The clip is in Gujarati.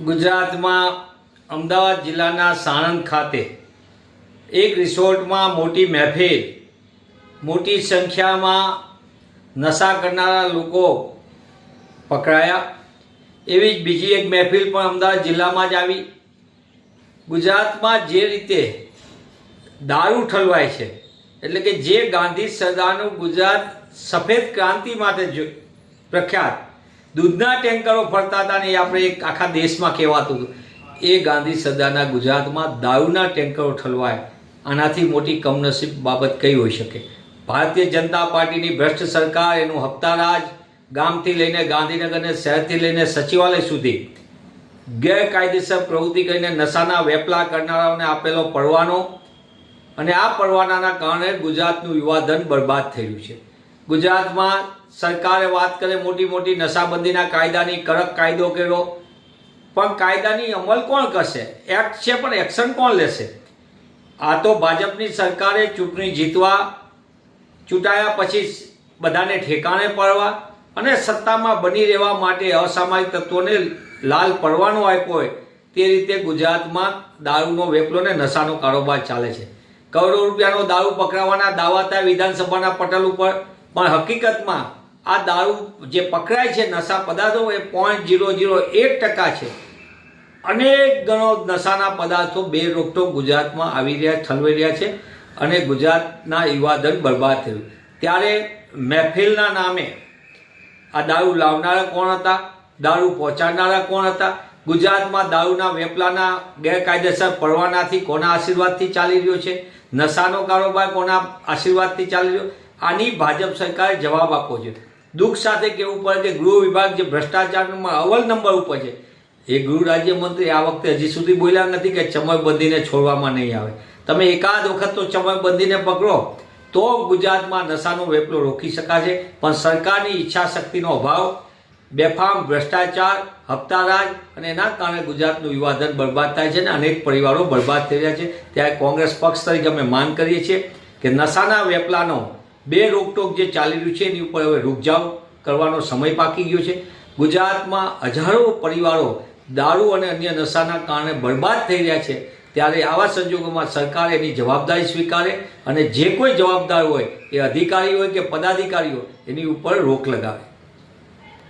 ગુજરાતમાં અમદાવાદ જિલ્લાના સાણંદ ખાતે એક રિસોર્ટમાં મોટી મહેફિલ, મોટી સંખ્યામાં નશા કરનારા લોકો પકડાયા. એવી જ બીજી એક મહેફિલ પણ અમદાવાદ જિલ્લામાં જ આવી. ગુજરાતમાં જે રીતે દારૂ ઠલવાય છે, એટલે કે જે ગાંધી સરદારનું ગુજરાત સફેદ ક્રાંતિ માટે પ્રખ્યાત દૂધના ટેન્કરો ફરતા હતા ને એ આપણે એક આખા દેશમાં કહેવાતું હતું. એ ગાંધી સરદારના ગુજરાતમાં દારૂના ટેન્કરો ઠલવાય. આનાથી મોટી કમનસીબ બાબત કઈ હોઈ શકે? ભારતીય જનતા પાર્ટીની ભ્રષ્ટ સરકાર, એનું હપ્તારાજ ગામથી લઈને ગાંધીનગરને શહેરથી લઈને સચિવાલય સુધી. ગેરકાયદેસર પ્રવૃત્તિ કરીને નશાના વેપલા કરનારાઓને આપેલો પરવાનો અને આ પરવાનાના કારણે ગુજરાતનું યુવાધન બરબાદ થયું છે. ગુજરાતમાં સરકારે વાત કરે મોટી મોટી નશાબંધીના કાયદાની, કડક કાયદો કર્યો. પણ કાયદાની અમલ કોણ કરશે? એક્ટ છે પણ એક્શન કોણ લેશે? આ તો ભાજપની સરકારે ચૂંટણી જીતવા, ચૂંટાયા પછી બધાને ઠેકાણે પડવા અને સત્તામાં બની રહેવા માટે અસામાજિક તત્વોને લાલ પડવાનો આપ્યો હોય, તે રીતે ગુજરાતમાં દારૂનો વેપલો ને નશાનો કારોબાર ચાલે છે. કરોડો રૂપિયાનો દારૂ પકડાવવાના દાવા વિધાનસભાના પટલ ઉપર પણ હકીકતમાં આ દારૂ જે પકડાય છે નશા પદાર્થો, એ પોઈન્ટ જીરો જીરો એક ટકા છે. અનેક ગણો નશાના પદાર્થો બે રોકટોક ગુજરાતમાં આવી રહ્યા, ઠલવાઈ રહ્યા છે અને ગુજરાતના યુવાધન બરબાદ થયું. ત્યારે મહેફિલના નામે આ દારૂ લાવનારા કોણ હતા? દારૂ પહોંચાડનારા કોણ હતા? ગુજરાતમાં દારૂના વેપલાના ગેરકાયદેસર પરવાનાથી કોના આશીર્વાદથી ચાલી રહ્યો છે? નશાનો કારોબાર કોના આશીર્વાદથી ચાલી રહ્યો? આની ભાજપ સરકારે જવાબ આપવો છે. દુઃખ સાથે કહેવું પડે કે ગૃહ વિભાગ જે ભ્રષ્ટાચારમાં અવલ નંબર ઉપર છે, એ ગૃહ રાજ્યમંત્રી આ વખતે હજી સુધી બોલ્યા નથી કે ચમકબંધીને છોડવામાં નહીં આવે. તમે એકાદ વખત તો ચમકબંધીને પકડો, તો ગુજરાતમાં નશાનો વેપલો રોકી શકાશે. પણ સરકારની ઈચ્છા શક્તિનો અભાવ, બેફામ ભ્રષ્ટાચાર, હપ્તારાજ અને એના કારણે ગુજરાતનું યુવાધન બરબાદ થાય છે અને અનેક પરિવારો બરબાદ થઈ રહ્યા છે. ત્યારે કોંગ્રેસ પક્ષ તરીકે અમે માંગ કરીએ છીએ કે નશાના વેપલાનો બે રોકટોક જે ચાલી રહ્યું છે, એની ઉપર હવે રૂકજાવ કરવાનો સમય પાકી ગયો છે. ગુજરાતમાં હજારો પરિવારો દારૂ અને અન્ય નશાના કારણે બરબાદ થઈ રહ્યા છે. ત્યારે આવા સંજોગોમાં સરકાર એની જવાબદારી સ્વીકારે અને જે કોઈ જવાબદાર હોય, એ અધિકારી હોય કે પદાધિકારી હોય એની ઉપર રોક લગાવે.